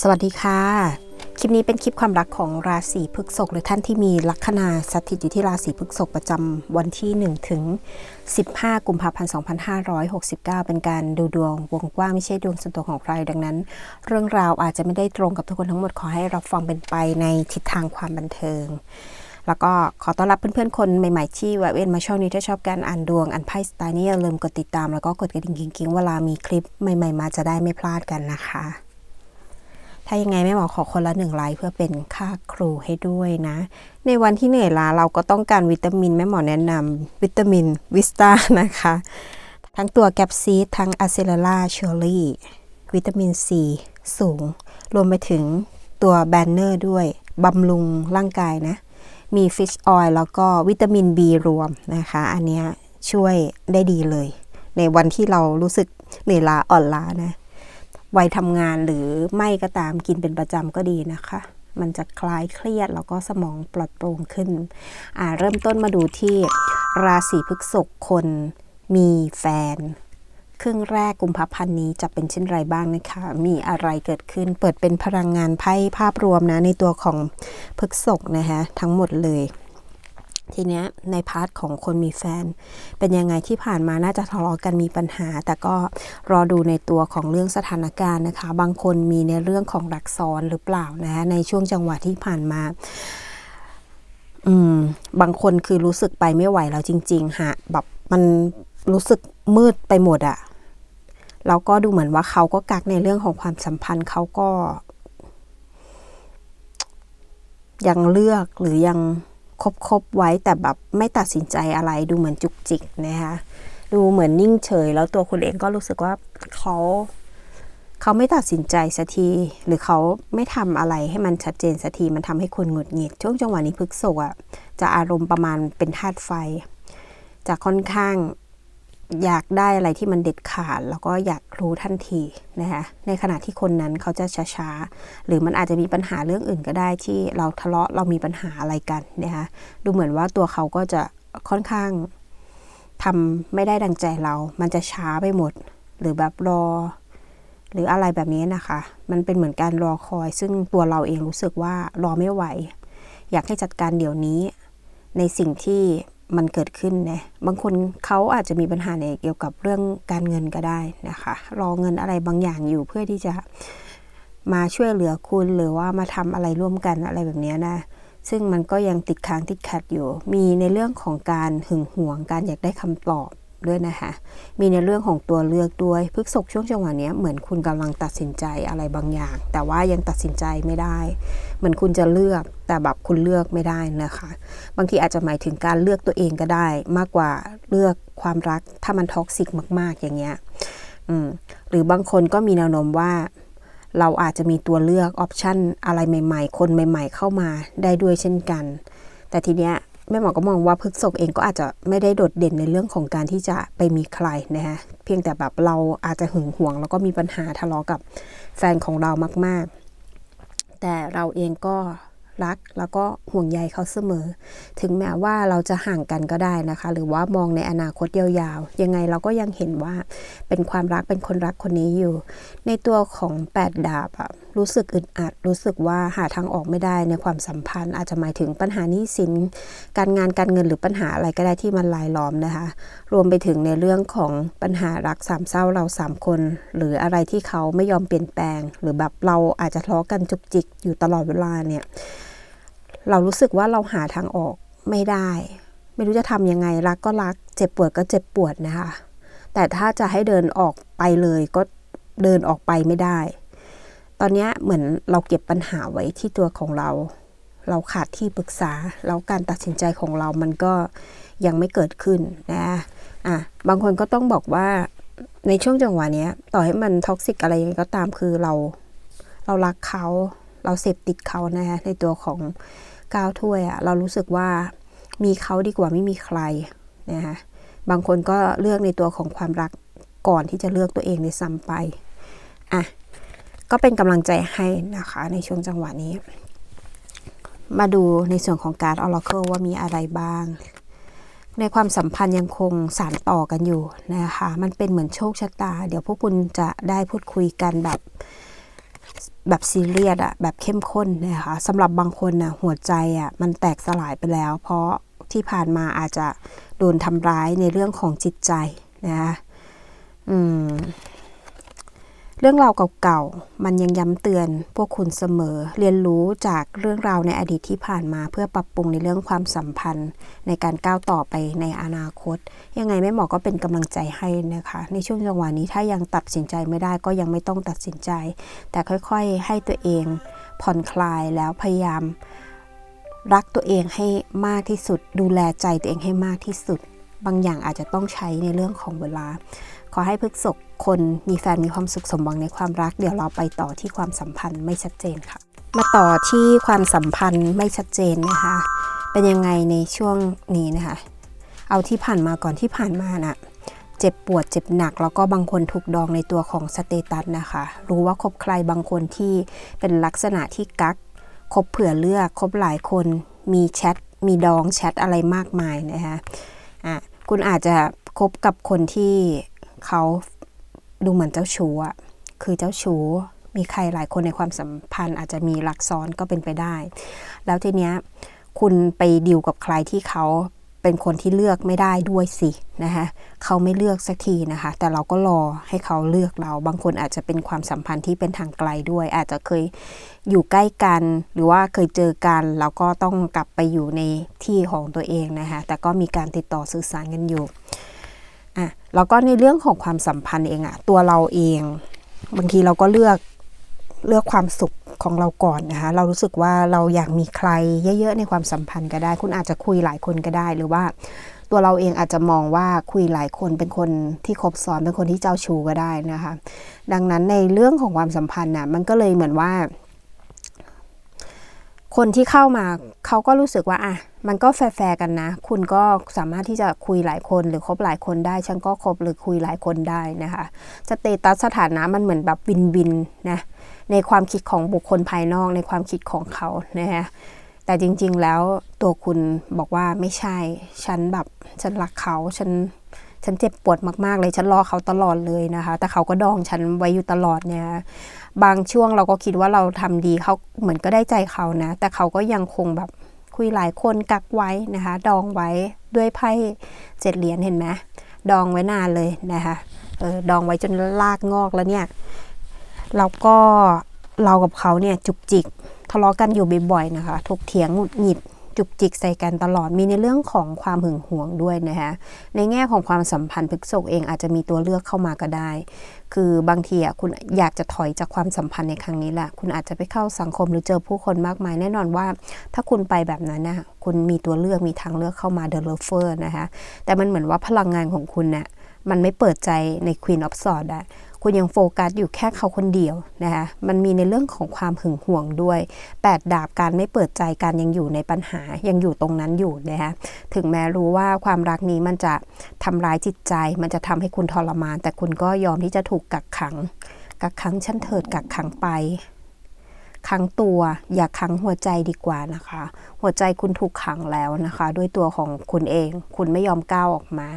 สวัสดีค่ะ คลิปนี้เป็นคลิปความรักของราศีพฤษภหรือท่านที่มีลัคนาสถิตอยู่ที่ราศีพฤษภประจำวันที่ 1 ถึง 15 กุมภาพันธ์ 2569 เป็นการดูดวงวงกว้างไม่ใช่ดวงส่วนตัวของใคร ดังนั้น เรื่องราวอาจจะไม่ได้ตรงกับทุกคนทั้งหมดขอให้รับฟังเป็นไปในทิศทางความบันเทิงแล้วก็ขอต้อนรับเพื่อนๆ คนใหม่ๆ ที่แวะเวียนมาช่องนี้ถ้าชอบการอ่านดวงอ่านไพ่สไตล์นี้อย่าลืมกดติดตามแล้วก็กดกระดิ่งกิ๊งๆ เวลามีคลิปใหม่ๆ มาจะได้ไม่พลาดกันนะคะ ถ้ายังไงแม่หมอขอคนละหนึ่งไลค์เพื่อเป็นค่าครูให้ด้วยนะ ในวันที่เหนื่อยล้าเราก็ต้องการวิตามินแม่หมอแนะนำวิตามินวิสตานะคะ ทั้งตัวแกปซีทั้งอะเซลล่าเชอรี่วิตามินซีสูง รวมไปถึงตัวแบนเนอร์ด้วยบำรุงร่างกายนะ มีฟิชออยล์แล้วก็วิตามิน B รวมนะคะ อันนี้ช่วยได้ดีเลย ในวันที่เรารู้สึกเหนื่อยล้าอ่อนล้านะ วัยทำงานหรือไม่ก็ตามกินเป็นประจำก็ดีนะคะ มันจะคลายเครียดแล้วก็สมองปลอดโปร่งขึ้นอ่าเริ่มต้นมาดูที่ราศีพฤษภคนมีแฟน ครึ่งแรกกุมภาพันธ์นี้จะเป็นเช่นไรบ้างนะคะ มีอะไรเกิดขึ้นเปิดเป็นพลังงานไพ่ภาพรวมนะในตัวของพฤกษภนะคะทั้งหมดเลย ทีเนี้ยในพาร์ทของคนมีแฟน เป็นยังไงที่ผ่านมาน่าจะทะเลาะกันมีปัญหา แต่ก็รอดูในตัวของเรื่องสถานการณ์นะคะ บางคนมีในเรื่องของรักซ้อนหรือเปล่านะในช่วงจังหวะที่ผ่านมาอืมบางคนคือรู้สึกไปไม่ไหวแล้วจริง ๆ ฮะ แบบมันรู้สึกมืดไปหมดอะแล้วก็ดูเหมือนว่าเขาก็กักในเรื่องของความสัมพันธ์เขาก็ ยังเลือกหรือยัง คบคบไว้แต่แบบไม่ตัดสินใจอะไรดูเหมือนจุกจิกนะคะดูเหมือนนิ่งเฉย แล้วตัวคุณเองก็รู้สึกว่าเขาเขาไม่ตัดสินใจสักที หรือเขาไม่ทำอะไรให้มันชัดเจนสักทีมันทำให้คุณหงุดหงิด ช่วงจังหวะนี้พฤกษกอะจะอารมณ์ประมาณเป็นธาตุไฟ จะค่อนข้าง อยากได้อะไรที่มันเด็ดขาด แล้วก็อยากรู้ทันทีนะคะในขณะที่คนนั้นเขาจะช้าๆ หรือมันอาจจะมีปัญหาเรื่องอื่นก็ได้ที่เราทะเลาะเรามีปัญหาอะไรกันนะคะดูเหมือนว่าตัวเขาก็จะค่อนข้างทำไม่ได้ดังใจเรา มันจะช้าไปหมด หรือแบบรอ หรืออะไรแบบนี้นะคะ มันเป็นเหมือนการรอคอย ซึ่งตัวเราเองรู้สึกว่ารอไม่ไหว อยากให้จัดการเดี๋ยวนี้ ในสิ่งที่ มันเกิดขึ้นนะบางคนเขาอาจจะมีปัญหาในเกี่ยวกับเรื่องการเงินก็ได้นะคะ รอเงินอะไรบางอย่างอยู่เพื่อที่จะมาช่วยเหลือคุณหรือว่ามาทำอะไรร่วมกันอะไรแบบนี้นะ ซึ่งมันก็ยังติดค้างติดขัดอยู่ มีในเรื่องของการหึงหวงการอยากได้คำตอบ ด้วยนะคะ มีในเรื่องของตัวเลือกด้วยพฤกษกช่วงจังหวะนี้เหมือนคุณกำลังตัดสินใจอะไรบางอย่าง แต่ว่ายังตัดสินใจไม่ได้ เหมือนคุณจะเลือกแต่แบบคุณเลือกไม่ได้นะคะ บางทีอาจจะหมายถึงการเลือกตัวเองก็ได้ มากกว่าเลือกความรักถ้ามันท็อกซิกมาก ๆ อย่างเงี้ยหรือบางคนก็มีแนวโน้มว่าเราอาจจะมีตัวเลือกออปชันอะไรใหม่ ๆ คนใหม่ ๆ เข้ามาได้ด้วยเช่นกัน แต่ทีเนี้ย แม่หมอก็มองว่าพฤกษกเองก็อาจจะไม่ได้โดดเด่นในเรื่องของการที่จะไปมีใครนะคะเพียงแต่แบบเราอาจจะหึงหวง แล้วก็มีปัญหาทะเลาะกับแฟนของเรามาก ๆ แต่เราเองก็รักแล้วก็ห่วงใยเขาเสมอ ถึงแม้ว่าเราจะห่างกันก็ได้นะคะ หรือว่ามองในอนาคตยาวๆ ยังไงเราก็ยังเห็นว่าเป็นความรักเป็นคนรักคนนี้อยู่ ในตัวของแปดดาบอะ รู้สึกอึดอัด รู้สึกว่าหาทางออกไม่ได้ในความสัมพันธ์ อาจจะหมายถึงปัญหาหนี้สิน การงานการเงินหรือปัญหาอะไรก็ได้ที่มันลายล้อมนะคะ รวมไปถึงในเรื่องของปัญหารักสามเศร้าเราสามคน หรืออะไรที่เขาไม่ยอมเปลี่ยนแปลง หรือแบบเราอาจจะทะเลาะกันจุกจิกอยู่ตลอดเวลาเนี่ยเรารู้สึกว่าเราหาทางออกไม่ได้ ไม่รู้จะทำยังไงรักก็รัก เจ็บปวดก็เจ็บปวดนะคะ แต่ถ้าจะให้เดินออกไปเลยก็เดินออกไปไม่ได้ ตอนนี้เหมือนเราเก็บปัญหาไว้ที่ตัวของเรา เราขาดที่ปรึกษา แล้วการตัดสินใจของเรามันก็ยังไม่เกิดขึ้นนะอะบางคนก็ต้องบอกว่าในช่วงจังหวะนี้ต่อให้มันท็อกซิกอะไรยังไงก็ตามคือเรา เรารักเขา เราเสพติดเขานะคะในตัวของก้าวถ้วยอะเรารู้สึกว่ามีเขาดีกว่าไม่มีใครนะคะบางคนก็เลือกในตัวของความรักก่อนที่จะเลือกตัวเองในซ้ำไปอะ ก็เป็นกำลังใจให้นะคะในช่วงจังหวะนี้ มาดูในส่วนของการ Oracle ว่ามีอะไรบ้าง ในความสัมพันธ์ยังคงสานต่อกันอยู่นะคะ มันเป็นเหมือนโชคชะตา เดี๋ยวพวกคุณจะได้พูดคุยกันแบบแบบซีเรียสอะแบบเข้มข้นนะคะสำหรับบางคนน่ะหัวใจอะมันแตกสลายไปแล้ว เพราะที่ผ่านมาอาจจะโดนทำร้ายในเรื่องของจิตใจนะคะอืม เรื่องราวเก่าๆ มันยังย้ำเตือนพวกคุณเสมอ เรียนรู้จากเรื่องราวในอดีตที่ผ่านมา เพื่อปรับปรุงในเรื่องความสัมพันธ์ ในการก้าวต่อไปในอนาคต ยังไงแม่หมอก็เป็นกำลังใจให้นะคะ ในช่วงจังหวะนี้ถ้ายังตัดสินใจไม่ได้ก็ยังไม่ต้องตัดสินใจ แต่ค่อยๆ ให้ตัวเองผ่อนคลายแล้วพยายาม รักตัวเองให้มากที่สุด ดูแลใจตัวเองให้มากที่สุด บางอย่างอาจจะต้องใช้ในเรื่องของเวลา ขอให้พฤกษกคนมีแฟนมีความสุขสมหวังในความรัก เดี๋ยวเราไปต่อที่ความสัมพันธ์ไม่ชัดเจนค่ะ มาต่อที่ความสัมพันธ์ไม่ชัดเจนนะคะ เป็นยังไงในช่วงนี้นะคะ เอาที่ผ่านมาก่อนที่ผ่านมาน่ะเจ็บปวดเจ็บหนัก แล้วก็บางคนถูกดองในตัวของสเตตัสนะคะ รู้ว่าคบใครบางคนที่เป็นลักษณะที่กักคบเผื่อเลือกคบหลายคนมีแชทมีดองแชทอะไรมากมายนะคะ อะคุณอาจจะคบกับคนที่เขาดูเหมือนเจ้าชู้อะคือเจ้าชู้มีใครหลายคนในความสัมพันธ์ อาจจะมีหลักซ้อนก็เป็นไปได้ แล้วทีเนี้ยคุณไปดิวกับใครที่เขา เป็นคนที่เลือกไม่ได้ด้วยสินะคะเขาไม่เลือกสักทีนะคะ แต่เราก็รอให้เขาเลือกเรา บางคนอาจจะเป็นความสัมพันธ์ที่เป็นทางไกลด้วย อาจจะเคยอยู่ใกล้กัน หรือว่าเคยเจอกัน แล้วก็ต้องกลับไปอยู่ในที่ของตัวเองนะคะ แต่ก็มีการติดต่อสื่อสารกันอยู่อะแล้วก็ในเรื่องของความสัมพันธ์เองอะตัวเราเอง บางทีเราก็เลือกเลือกความสุข ของเราก่อนนะคะ เรารู้สึกว่าเราอยากมีใครเยอะๆในความสัมพันธ์ก็ได้ คุณอาจจะคุยหลายคนก็ได้ หรือว่าตัวเราเองอาจจะมองว่าคุยหลายคนเป็นคนที่คบซ้อนเป็นคนที่เจ้าชู้ก็ได้นะคะ ดังนั้นในเรื่องของความสัมพันธ์น่ะมันก็เลยเหมือนว่า คนที่เข้ามาเขาก็รู้สึกว่าอะมันก็แฟร์กันนะ คุณก็สามารถที่จะคุยหลายคนหรือคบหลายคนได้ ฉันก็คบหรือคุยหลายคนได้นะคะสเตตัสสถานะมันเหมือนแบบวินวินนะ ในความคิดของบุคคลภายนอกในความคิดของเขานะคะแต่จริง ๆ แล้วตัวคุณบอกว่าไม่ใช่ ฉันแบบฉันรักเขาฉันฉันเจ็บปวดมากๆเลยฉันรอเขาตลอดเลยนะคะ แต่เขาก็ดองฉันไว้อยู่ตลอดเนี่ยบางช่วงเราก็คิดว่าเราทำดีเขาเหมือนก็ได้ใจเขานะ แต่เขาก็ยังคงแบบคุยหลายคนกักไว้นะคะ ดองไว้ด้วยไพ่เจ็ดเหรียญเห็นไหมดองไว้นานเลยนะคะเออดองไว้จนลากงอกแล้วเนี่ย แล้วก็เรากับเขาเนี่ยจุกจิกทะเลาะกันอยู่บ่อยๆนะคะถกเถียงหงุดหงิดจุกจิกใส่กันตลอดมีในเรื่องของความหึงหวงด้วยนะคะในแง่ของความสัมพันธ์พฤกษกเองอาจจะมีตัวเลือกเข้ามาก็ได้ คือบางทีอะคุณอยากจะถอยจากความสัมพันธ์ในครั้งนี้แหละคุณอาจจะไปเข้าสังคมหรือเจอผู้คนมากมาย แน่นอนว่า ถ้าคุณไปแบบนั้นนะคุณมีตัวเลือกมีทางเลือกเข้ามา The Lover นะคะแต่มันเหมือนว่าพลังงานของคุณเนี่ยมันไม่เปิดใจใน Queen of Swords อะคุณยังโฟกัสอยู่แค่เขาคนเดียวนะคะมันมีในเรื่องของความหึงหวงด้วยแปดาบการไม่เปิดใจการยังอยู่ในปัญหายังอยู่ตรงนั้นอยู่นะคะถึงแม้รู้ว่าความรักนี้มันจะทำร้ายจิตใจ มันจะทำให้คุณทรมาน แต่คุณก็ยอมที่จะถูกกักขัง กักขังชั้นเถิดกักขังไปขังตัวอย่าขังหัวใจดีกว่านะคะ หัวใจคุณถูกขังแล้วนะคะ ด้วยตัวของคุณเอง คุณไม่ยอมก้าวออกมา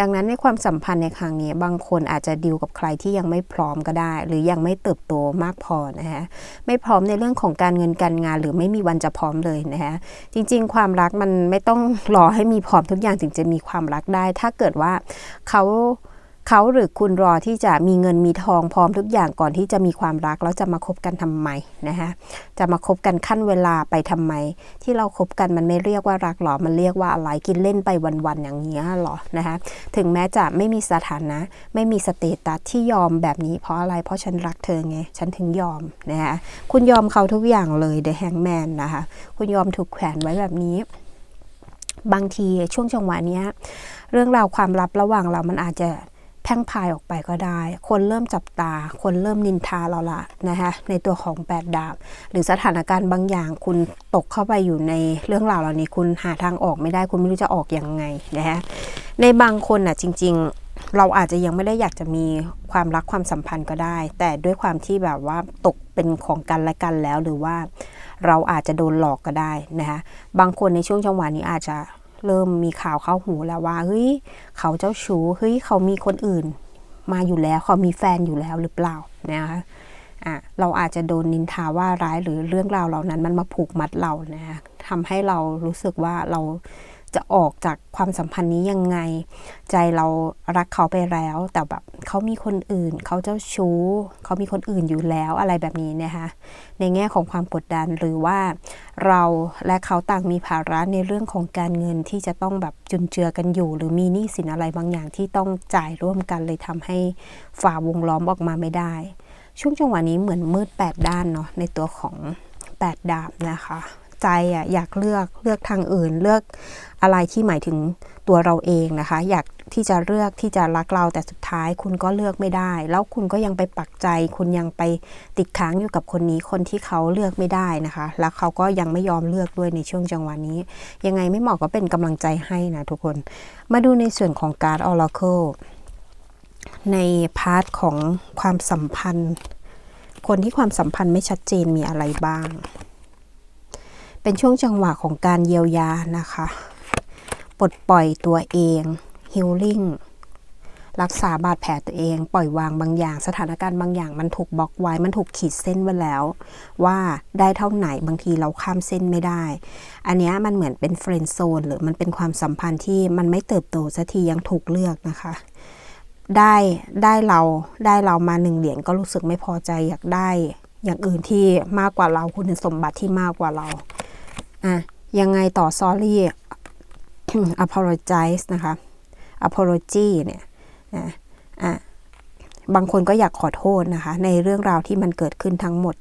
ดังนั้นในความสัมพันธ์ในครั้งนี้ บางคนอาจจะดิวกับใครที่ยังไม่พร้อมก็ได้ หรือยังไม่เติบโตมากพอนะคะไม่พร้อมในเรื่องของการเงินการงาน หรือไม่มีวันจะพร้อมเลยนะคะจริง ๆ ความรักมันไม่ต้องรอให้มีพร้อมทุกอย่างถึงจะมีความรักได้ ถ้าเกิดว่าเขา เขาหรือคุณรอที่จะมีเงินมีทองพร้อมทุกอย่างก่อนที่จะมีความรักแล้วจะมาคบกันทำไมนะคะจะมาคบกันขั้นเวลาไปทำไม ที่เราคบกันมันไม่เรียกว่ารักหรอมันเรียกว่าอะไรกินเล่นไปวันๆอย่างเงี้ยหรอนะคะถึงแม้จะไม่มีสถานะ ไม่มีสเตตัสที่ยอมแบบนี้เพราะอะไรเพราะฉันรักเธอไงฉันถึงยอมนะคะคุณยอมเขาทุกอย่างเลยเดอะแฮงแมนนะคะคุณยอมถูกแขวนไว้แบบนี้บางทีช่วงจังหวะนี้เรื่องราวความลับระหว่างเรามันอาจจะ แพ่งพายออกไปก็ได้ คนเริ่มจับตา คนเริ่มนินทาเราละนะคะในตัวของแปดดาบ หรือสถานการณ์บางอย่างคุณตกเข้าไปอยู่ในเรื่องราวเหล่านี้คุณหาทางออกไม่ได้ คุณไม่รู้จะออกยังไงนะคะในบางคนน่ะจริง ๆ เราอาจจะยังไม่ได้อยากจะมีความรักความสัมพันธ์ก็ได้ แต่ด้วยความที่แบบว่าตกเป็นของกันและกันแล้วหรือว่าเราอาจจะโดนหลอกก็ได้นะคะบางคนในช่วงจังหวะนี้อาจจะ เริ่มมีข่าวเข้าหูแล้วว่าเฮ้ยเขาเจ้าชู้เฮ้ยเขามีคนอื่น มาอยู่แล้วเขามีแฟนอยู่แล้วหรือเปล่านะคะอะเราอาจจะโดนนินทาว่าร้ายหรือเรื่องราวเหล่านั้นมันมาผูกมัดเรานะคะทำให้เรารู้สึกว่าเรา จะออกจากความสัมพันธ์นี้ยังไง ใจเรารักเขาไปแล้ว แต่แบบเขามีคนอื่น เขาเจ้าชู้ เขามีคนอื่นอยู่แล้วอะไรแบบนี้นะคะในแง่ของความกดดันหรือว่าเราและเขาต่างมีภาระในเรื่องของการเงินที่จะต้องแบบจุนเจือกันอยู่ หรือมีหนี้สินอะไรบางอย่างที่ต้องจ่ายร่วมกันเลยทำให้ฝ่าวงล้อมออกมาไม่ได้ ช่วงจังหวะนี้เหมือนมืดแปดด้านเนาะในตัวของแปดดาบนะคะ ใจอะอยากเลือกเลือกทางอื่น เลือกอะไรที่หมายถึงตัวเราเองนะคะ อยากที่จะเลือกที่จะรักเราแต่สุดท้ายคุณก็เลือกไม่ได้ แล้วคุณก็ยังไปปักใจ คุณยังไปติดค้างอยู่กับคนนี้คนที่เขาเลือกไม่ได้นะคะ แล้วเขาก็ยังไม่ยอมเลือกด้วยในช่วงจังหวะนี้ ยังไงไม่เหมาะก็เป็นกำลังใจให้นะทุกคน มาดูในส่วนของการ์ด Oracle ในพาร์ทของความสัมพันธ์ คนที่ความสัมพันธ์ไม่ชัดเจนมีอะไรบ้าง เป็นช่วงจังหวะของการเยียวยานะคะ ปลดปล่อยตัวเองฮิลลิ่งรักษาบาดแผลตัวเอง ปล่อยวางบางอย่าง สถานการณ์บางอย่าง มันถูกบล็อกไว้ มันถูกขีดเส้นไว้แล้ว ว่าได้เท่าไหนบางทีเราข้ามเส้นไม่ได้ อันนี้มันเหมือนเป็นเฟรนด์โซนหรือมันเป็นความสัมพันธ์ที่มันไม่เติบโตสักทียังถูกเลือกนะคะ ได้ได้เราได้เรามาหนึ่งเหรียญก็รู้สึกไม่พอใจอยากได้ อย่างอื่นที่มากกว่าเราคุณสมบัติที่มากกว่าเรา อะยังไงต่อ sorry apologize นะคะ apology เนี่ยนะอะบางคนก็อยากขอโทษนะคะ ในเรื่องราวที่มันเกิดขึ้นทั้งหมด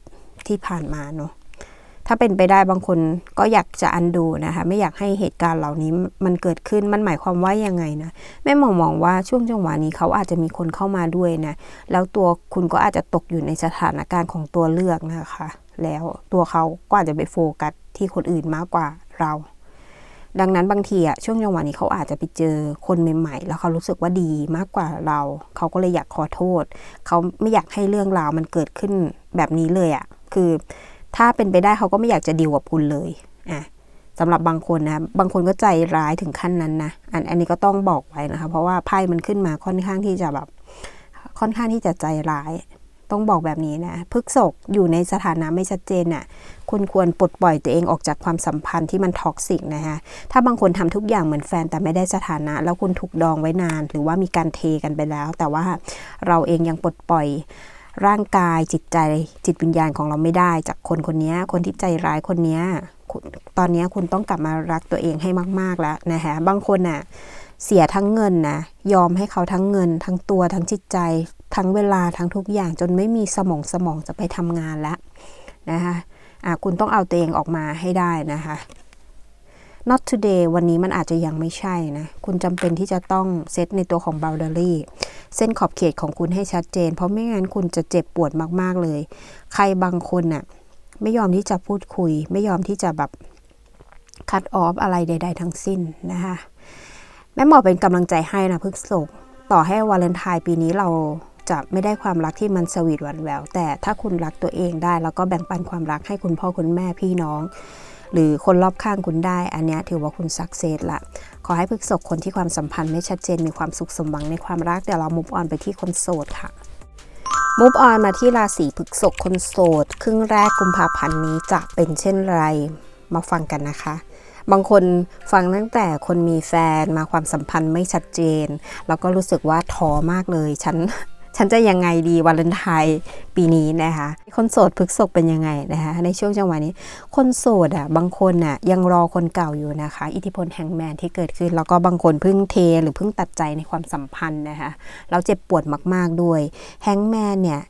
ที่ผ่านมาเนาะ ถ้าเป็นไปได้บางคนก็อยากจะอันดูนะคะไม่อยากให้เหตุการณ์เหล่านี้มันเกิดขึ้นมันหมายความว่ายังไงนะแม่มองมองว่าช่วงจังหวะนี้เขาอาจจะมีคนเข้ามาด้วยนะแล้วตัวคุณก็อาจจะตกอยู่ในสถานการณ์ของตัวเลือกนะคะ แล้วตัวเขาก็อาจจะไปโฟกัสที่คนอื่นมากกว่าเรา ดังนั้นบางทีอะช่วงจังหวะนี้เขาอาจจะไปเจอคนใหม่ ๆ แล้วเขารู้สึกว่าดีมากกว่าเรา เขาก็เลยอยากขอโทษ เขาไม่อยากให้เรื่องราวมันเกิดขึ้นแบบนี้เลยอะคือ ถ้าเป็นไปได้เขาก็ไม่อยากจะดีลกับคุณเลยอะสำหรับบางคนนะ บางคนก็ใจร้ายถึงขั้นนั้นนะอันอันนี้ก็ต้องบอกไว้นะคะ เพราะว่าไพ่มันขึ้นมาค่อนข้างที่จะแบบ ค่อนข้างที่จะใจร้าย ต้องบอกแบบนี้นะพฤกษกอยู่ในสถานะไม่ชัดเจนน่ะ คุณควรปลดปล่อยตัวเองออกจากความสัมพันธ์ที่มันท็อกซิกนะคะถ้าบางคนทำทุกอย่างเหมือนแฟนแต่ไม่ได้สถานะ แล้วคุณถูกดองไว้นาน หรือว่ามีการเทกันไปแล้ว แต่ว่าเราเองยังปลดปล่อย ร่างกายจิตใจจิตวิญญาณของเราไม่ได้ จากคนคนนี้คนที่ใจร้ายคนนี้ตอนนี้คุณต้องกลับมารักตัวเองให้มาก ๆ แล้วนะคะบางคนน่ะเสียทั้งเงินนะยอมให้เขาทั้งเงิน ทั้งตัวทั้งจิตใจ ทั้งเวลาทั้งทุกอย่างจนไม่มีสมองสมองจะไปทำงานแล้วนะคะะคุณต้องเอาตัวเองออกมาให้ได้นะคะ not today วันนี้มันอาจจะยังไม่ใช่นะ คุณจำเป็นที่จะต้องเซตในตัวของ boundary เส้นขอบเขตของคุณให้ชัดเจน เพราะไม่งั้นคุณจะเจ็บปวดมาก ๆ เลย ใครบางคนน่ะ ไม่ยอมที่จะพูดคุย ไม่ยอมที่จะแบบคัดออฟอะไรใด ๆ ทั้งสิ้นนะคะแม่หมอเป็นกำลังใจให้นะพึกษกต่อให้วาเลนไทน์ปีนี้เราจะไม่ได้ความรักที่มันสวีทหวานแหววแต่ถ้าคุณรักตัวเองได้แล้วก็แบ่งปันความรักให้คุณพ่อคุณแม่พี่น้อง หรือคนรอบข้างคุณได้ อันนี้ถือว่าคุณสักเซสละขอให้พึกษกคนที่ความสัมพันธ์ไม่ชัดเจนมีความสุขสมหวังในความรักเดี๋ยวเรามุฟออนไปที่คนโสดค่ะมุฟออนมาที่ราศีพฤษภคนโสด ครึ่งแรกกุมภาพันธ์นี้จะเป็นเช่นไรมาฟังกันนะคะ บางคนฟังตั้งแต่คนมีแฟนมาความสัมพันธ์ไม่ชัดเจน แล้วก็รู้สึกว่าท้อมากเลย ฉัน ฉันจะยังไงดีวาเลนไทน์ปีนี้นะคะ คนโสดพฤกษกเป็นยังไงนะคะในช่วงจังหวะนี้ คนโสดอะบางคนอะยังรอคนเก่าอยู่นะคะ อิทธิพลแห่งแมนที่เกิดขึ้น แล้วก็บางคนเพิ่งเทหรือเพิ่งตัดใจในความสัมพันธ์นะคะเราเจ็บปวดมากๆด้วยแฮงแมนเนี่ย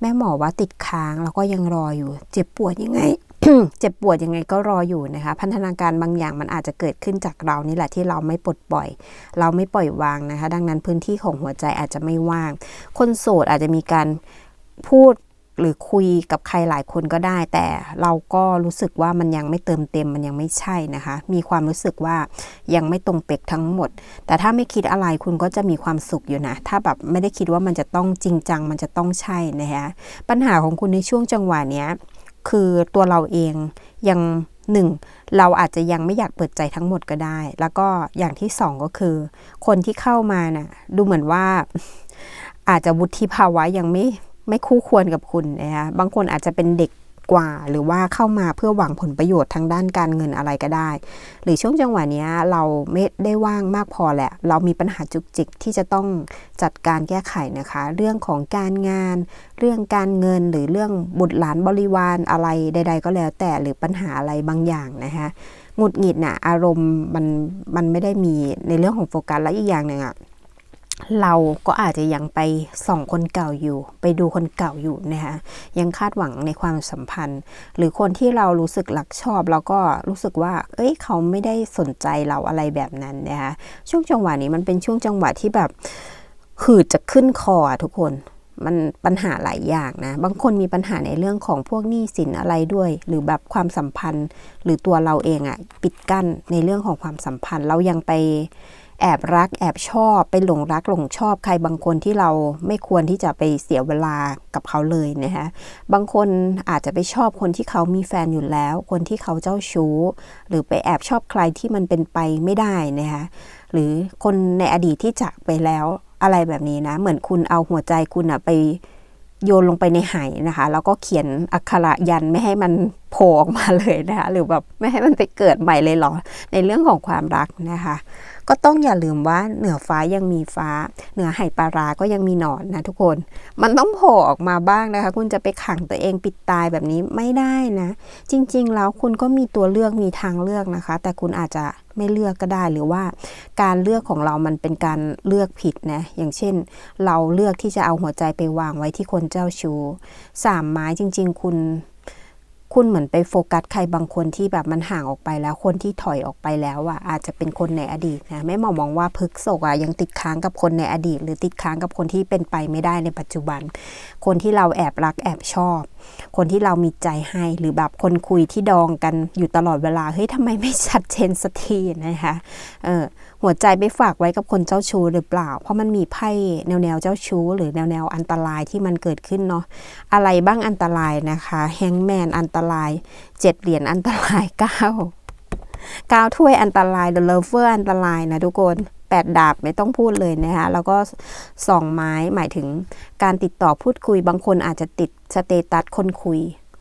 แม่หมอว่าติดค้างแล้วก็ยังรออยู่ เจ็บปวดยังไง เจ็บปวดยังไงก็รออยู่นะคะ พันธนาการบางอย่างมันอาจจะเกิดขึ้นจากเรานี่แหละที่เราไม่ปลดปล่อย เราไม่ปล่อยวางนะคะ ดังนั้นพื้นที่ของหัวใจอาจจะไม่ว่าง คนโสดอาจจะมีการพูดหรือคุยกับใครหลายคนก็ได้ แต่เราก็รู้สึกว่ามันยังไม่เติมเต็มมันยังไม่ใช่นะคะ มีความรู้สึกว่ายังไม่ตรงเป๊กทั้งหมด แต่ถ้าไม่คิดอะไรคุณก็จะมีความสุขอยู่นะ ถ้าแบบไม่ได้คิดว่ามันจะต้องจริงจัง มันจะต้องใช่นะคะปัญหาของคุณในช่วงจังหวะเนี้ย คือตัวเราเองยังหนึ่งเราอาจจะยังไม่อยากเปิดใจทั้งหมดก็ได้ แล้วก็อย่างที่สองก็คือ คนที่เข้ามาน่ะดูเหมือนว่า อาจจะวุฒิภาวะยังไม่ไม่คู่ควรกับคุณนะคะบางคนอาจจะเป็นเด็ก กว่า หรือว่าเข้ามาเพื่อหวังผลประโยชน์ทางด้านการเงินอะไรก็ได้ หรือช่วงจังหวะนี้เราไม่ได้ว่างมากพอแหละ เรามีปัญหาจุกจิกที่จะต้องจัดการแก้ไขนะคะ เรื่องของการงาน เรื่องการเงินหรือเรื่องบุตรหลานบริวารอะไรใด ๆ ก็แล้วแต่หรือปัญหาอะไรบางอย่างนะคะหงุดหงิดน่ะอารมณ์มันมันไม่ได้มีในเรื่องของโฟกัสและอีกอย่างหนึ่งอะ เราก็อาจจะยังไปส่องคนเก่าอยู่ ไปดูคนเก่าอยู่นะคะยังคาดหวังในความสัมพันธ์ หรือคนที่เรารู้สึกรักชอบ แล้วก็รู้สึกว่า เอ้ย เขาไม่ได้สนใจเราอะไรแบบนั้นนะคะช่วงจังหวะนี้มันเป็นช่วงจังหวะที่แบบหืดจะขึ้นคอทุกคนมันปัญหาหลายอย่างนะ บางคนมีปัญหาในเรื่องของพวกหนี้สินอะไรด้วย หรือแบบความสัมพันธ์ หรือตัวเราเองอะปิดกั้นในเรื่องของความสัมพันธ์ เรายังไป แอบรักแอบชอบไปหลงรักหลงชอบใครบางคนที่เราไม่ควรที่จะไปเสียเวลากับเขาเลยนะคะบางคนอาจจะไปชอบคนที่เขามีแฟนอยู่แล้ว คนที่เขาเจ้าชู้ หรือไปแอบชอบใครที่มันเป็นไปไม่ได้นะคะหรือคนในอดีตที่จากไปแล้วอะไรแบบนี้นะ เหมือนคุณเอาหัวใจคุณอะไปโยนลงไปในไหนะคะแล้วก็เขียนอักขระยันไม่ให้มัน โผล่ออกมาเลยนะคะหรือแบบไม่ให้มันไปเกิดใหม่เลยหรอในเรื่องของความรักนะคะ ก็ต้องอย่าลืมว่าเหนือฟ้ายังมีฟ้า เหนือไหปลาราก็ยังมีหนอนนะทุกคน มันต้องโผล่ออกมาบ้างนะคะ คุณจะไปขังตัวเองปิดตายแบบนี้ไม่ได้นะ จริง ๆ แล้วคุณก็มีตัวเลือกมีทางเลือกนะคะ แต่คุณอาจจะไม่เลือกก็ได้หรือว่าการเลือกของเรามันเป็นการเลือกผิดนะ อย่างเช่น เราเลือกที่จะเอาหัวใจไปวางไว้ที่คนเจ้าชู้สามไม้จริง ๆ คุณ คุณเหมือนไปโฟกัสใครบางคนที่แบบมันห่างออกไปแล้วคนที่ถอยออกไปแล้วอะอาจจะเป็นคนในอดีตนะแม่หมอมองว่าพฤกษกอะยังติดค้างกับคนในอดีต หรือติดค้างกับคนที่เป็นไปไม่ได้ในปัจจุบัน คนที่เราแอบรักแอบชอบ คนที่เรามีใจให้หรือแบบคนคุยที่ดองกันอยู่ตลอดเวลาเฮ้ยทำไมไม่ชัดเจนสักทีนะคะเออหัวใจไปฝากไว้กับคนเจ้าชู้หรือเปล่า เพราะมันมีไพ่แนวแนวเจ้าชู้ หรือแนวแนวอันตรายที่มันเกิดขึ้นเนาะอะไรบ้างอันตรายนะคะแฮงแมนอันตรายเจ็ดเหรียญอันตรายเก้าเก้าถ้วยอันตรายเดอะเลเวอร์อันตรายนะทุกคน แปดดาบไม่ต้องพูดเลยนะคะแล้วก็สองไม้หมายถึงการติดต่อพูดคุย บางคนอาจจะติดสเตตัสคนคุย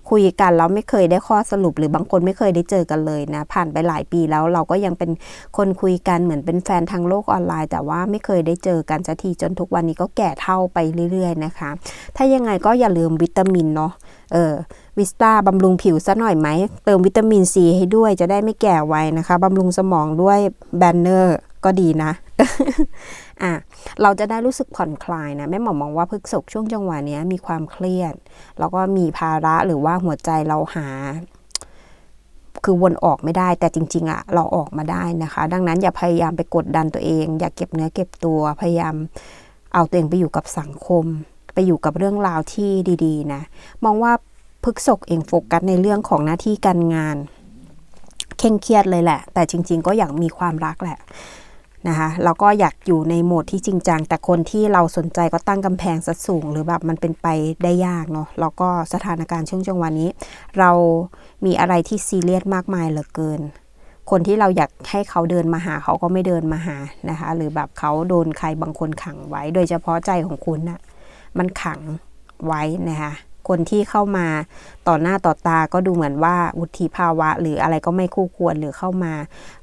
คุยกันแล้วไม่เคยได้ข้อสรุป หรือบางคนไม่เคยได้เจอกันเลยนะ ผ่านไปหลายปีแล้วเราก็ยังเป็นคนคุยกันเหมือนเป็นแฟนทางโลกออนไลน์ แต่ว่าไม่เคยได้เจอกันสักทีจนทุกวันนี้ก็แก่เท่าไปเรื่อย ๆ นะคะ ถ้ายังไงก็อย่าลืมวิตามินเนาะเออวิสตาบำรุงผิวซะหน่อยไหม เติมวิตามินซีให้ด้วยจะได้ไม่แก่ไวนะคะ บำรุงสมองด้วยแบนเนอร์ก็ดีนะ อะเราจะได้รู้สึกผ่อนคลายนะแม่หมอมองว่าพฤกษกช่วงจังหวะนี้มีความเครียด แล้วก็มีภาระหรือว่าหัวใจเราหา คือวนออกไม่ได้ แต่จริง ๆอะเราออกมาได้นะคะ ดังนั้นอย่าพยายามไปกดดันตัวเอง อย่าเก็บเนื้อเก็บตัวพยายามเอาตัวเองไปอยู่กับสังคม ไปอยู่กับเรื่องราวที่ดีๆ นะ มองว่าพฤกษกเองโฟกัสในเรื่องของหน้าที่การงาน เคร่งเครียดเลยแหละ แต่จริง ๆ ก็อยากมีความรักแหละ นะคะแล้วก็อยากอยู่ในโหมดที่จริงจัง แต่คนที่เราสนใจก็ตั้งกำแพงสัดสูง หรือแบบมันเป็นไปได้ยากเนาะแล้วก็สถานการณ์ช่วงจังหวะนี้ เรามีอะไรที่ซีเรียสมากมายเหลือเกิน คนที่เราอยากให้เขาเดินมาหาเขาก็ไม่เดินมาหานะคะหรือแบบเขาโดนใครบางคนขังไว้ โดยเฉพาะใจของคุณน่ะมันขังไว้นะคะ คนที่เข้ามาต่อหน้าต่อตาก็ดูเหมือนว่าวุฒิภาวะ หรืออะไรก็ไม่คู่ควรหรือเข้ามา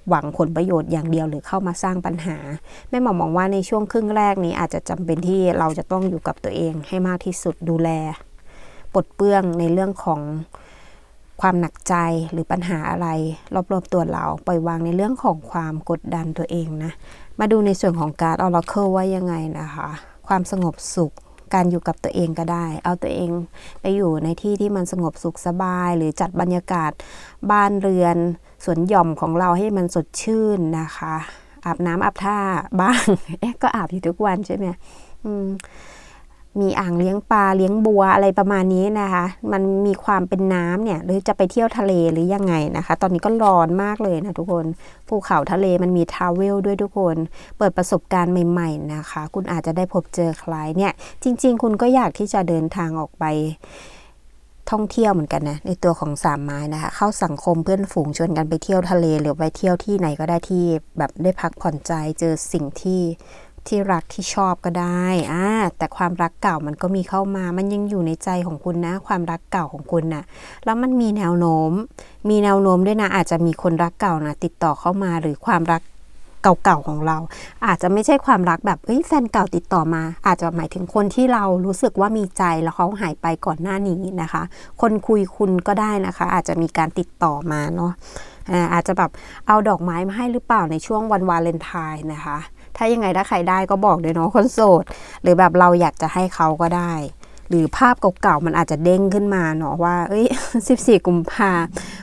หวังผลประโยชน์อย่างเดียวหรือเข้ามาสร้างปัญหาแม่หมอมองว่าในช่วงครึ่งแรกนี้อาจจะจำเป็นที่เราจะต้องอยู่กับตัวเองให้มากที่สุดดูแลปลดเปลื้องในเรื่องของความหนักใจหรือปัญหาอะไร รอบๆตัวเราปล่อยวางในเรื่องของความกดดันตัวเองนะ มาดูในส่วนของการ Oracle ว่ายังไงนะคะ ความสงบสุข การอยู่กับตัวเองก็ได้ เอาตัวเองไปอยู่ในที่ที่มันสงบสุขสบาย หรือจัดบรรยากาศบ้านเรือนสวนหย่อมของเราให้มันสดชื่นนะคะ อาบน้ำอาบท่าบ้างเอ๊ะก็อาบอยู่ทุกวันใช่ไหมอืม มีอ่างเลี้ยงปลาเลี้ยงบัวอะไรประมาณนี้นะคะ มันมีความเป็นน้ำเนี่ย หรือจะไปเที่ยวทะเลหรือยังไงนะคะ ตอนนี้ก็ร้อนมากเลยนะทุกคน ภูเขาทะเลมันมีทราเวลด้วยทุกคน เปิดประสบการณ์ใหม่ ๆนะคะ คุณอาจจะได้พบเจอใครเนี่ย จริง ๆ คุณก็อยากที่จะเดินทางออกไปท่องเที่ยวเหมือนกันนะในตัวของสามไม้นะคะ เข้าสังคมเพื่อนฝูงชวนกันไปเที่ยวทะเล หรือไปเที่ยวที่ไหนก็ได้ที่แบบได้พักผ่อนใจเจอสิ่งที่ ที่รักที่ชอบก็ได้อ่าแต่ความรักเก่ามันก็มีเข้ามา มันยังอยู่ในใจของคุณนะ ความรักเก่าของคุณนะแล้วมันมีแนวโน้ม มีแนวโน้มด้วยนะ อาจจะมีคนรักเก่านะติดต่อเข้ามาหรือความรักเก่าๆของเรา อาจจะไม่ใช่ความรักแบบเอ้ยแฟนเก่าติดต่อมา อาจจะหมายถึงคนที่เรารู้สึกว่ามีใจแล้วเขาหายไปก่อนหน้านี้นะคะ คนคุยคุณก็ได้นะคะ อาจจะมีการติดต่อมาเนาะอาจจะแบบเอาดอกไม้มาให้หรือเปล่าในช่วงวันวาเลนไทน์นะคะ ถ้ายังไงถ้าใครได้ก็บอกเลยเนาะคนโสด หรือแบบเราอยากจะให้เขาก็ได้ หรือภาพเก่าๆมันอาจจะเด้งขึ้นมาเนาะว่า เอ้ย 14 กุมภา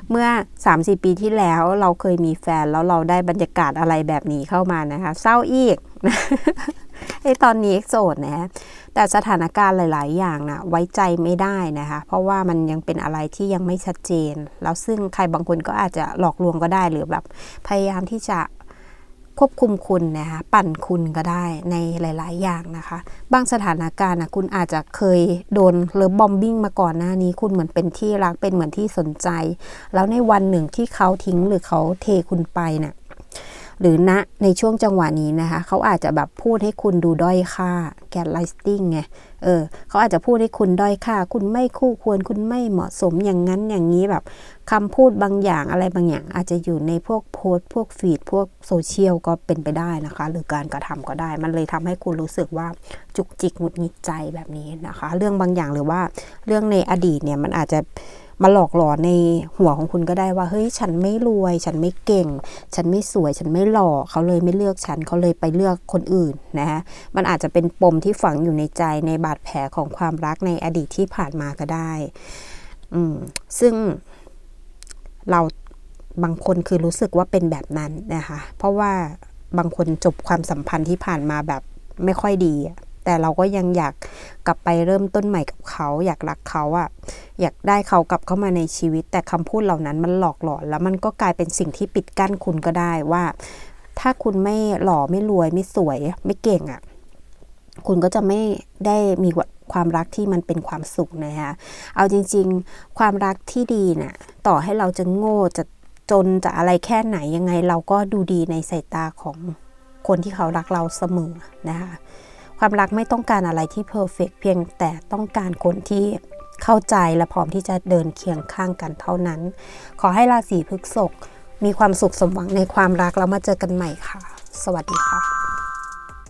เมื่อ3-4ปีที่แล้วเราเคยมีแฟนแล้วเราได้บรรยากาศอะไรแบบนี้เข้ามานะคะ เศร้าอีกไอ้ตอนนี้โสดนะแต่สถานการณ์หลาย ๆ อย่างนะไว้ใจไม่ได้นะคะ เพราะว่ามันยังเป็นอะไรที่ยังไม่ชัดเจน แล้วซึ่งใครบางคนก็อาจจะหลอกลวงก็ได้หรือแบบพยายามที่จะ ควบคุมคุณนะคะปั่นคุณก็ได้ในหลาย ๆ อย่างนะคะ บางสถานการณ์นะคุณอาจจะเคยโดนเลิฟบอมบิ้งมาก่อนหน้านี้ คุณเหมือนเป็นที่รักเป็นเหมือนที่สนใจ แล้วในวันหนึ่งที่เขาทิ้งหรือเขาเทคุณไปเนี่ย หรือณในช่วงจังหวะนี้นะคะ เขาอาจจะแบบพูดให้คุณดูด้อยค่าแกนไลสติ้งไงเออเขาอาจจะพูดให้คุณด้อยค่า คุณไม่คู่ควรคุณไม่เหมาะสมอย่างนั้นอย่างนี้แบบคำพูดบางอย่างอะไรบางอย่าง อาจจะอยู่ในพวกโพสต์พวกฟีดพวกโซเชียลก็เป็นไปได้นะคะ หรือการกระทำก็ได้ มันเลยทำให้คุณรู้สึกว่าจุกจิกหงุดหงิดใจแบบนี้นะคะ เรื่องบางอย่างหรือว่าเรื่องในอดีตเนี่ยมันอาจจะ มาหลอกหลอนในหัวของคุณก็ได้ว่าเฮ้ยฉันไม่รวย ฉันไม่เก่ง ฉันไม่สวย ฉันไม่หล่อเขาเลยไม่เลือกฉันเขาเลยไปเลือกคนอื่นนะคะมันอาจจะเป็นปมที่ฝังอยู่ในใจในบาดแผลของความรักในอดีตที่ผ่านมาก็ได้ อืมซึ่งเราบางคนคือรู้สึกว่าเป็นแบบนั้นนะคะ เพราะว่าบางคนจบความสัมพันธ์ที่ผ่านมาแบบไม่ค่อยดี แต่เราก็ยังอยากกลับไปเริ่มต้นใหม่กับเขา อยากรักเขาอะอยากได้เขากลับเข้ามาในชีวิต แต่คำพูดเหล่านั้นมันหลอกหลอน แล้วมันก็กลายเป็นสิ่งที่ปิดกั้นคุณก็ได้ว่า ถ้าคุณไม่หล่อไม่รวยไม่สวย ไม่เก่งอะคุณก็จะไม่ได้มีความรักที่มันเป็นความสุขนะคะเอาจริง ๆ ความรักที่ดีน่ะต่อให้เราจะโง่จะจนจะอะไรแค่ไหนยังไงเราก็ดูดีในสายตาของคนที่เขารักเราเสมอนะคะ ความรักไม่ต้องการอะไรที่เพอร์เฟกเพียงแต่ต้องการคนที่เข้าใจและพร้อมที่จะเดินเคียงข้างกันเท่านั้น ขอให้ราศีพฤษภมีความสุขสมหวังในความรักแล้วมาเจอกันใหม่ค่ะ สวัสดีค่ะ